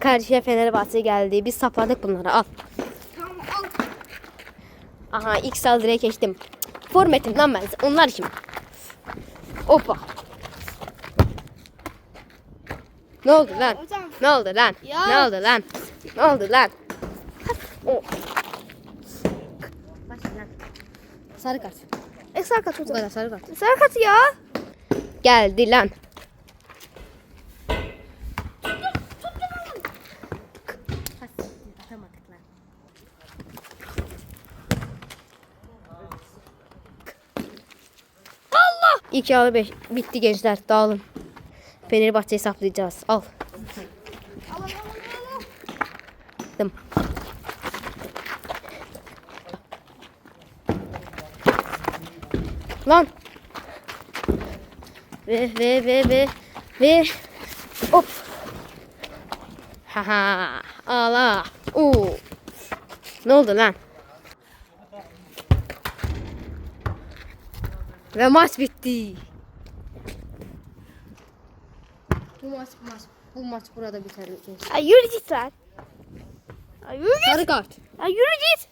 Karşıya Fenerbahçe geldi. Biz sapladık bunları. Al. Tamam al. Aha ilk saldırıya geçtim. Formetim lan ben. Onlar kim? Hoppa. Ne oldu lan? Hocam. Ne oldu lan? Ya. Ne oldu lan? Ne oldu lan? O. Başla lan. Sarı kart. E sarkat Bu hocam. kadar sarı kart. Sarkat ya. Geldi lan. 2 alı 5. Bitti gençler dağılın. Fenerbahçe'yi saplayacağız. Al. Tamam. Lan. Ve ve ve ve ve hop. Ha ha. Ala. Oo. Ne oldu lan? Ve maç bitti. Bu maç bu maç. Bu maç burada biter. Ay yürü git sen. Ay yürü git. Sarı kart. Ay yürü git.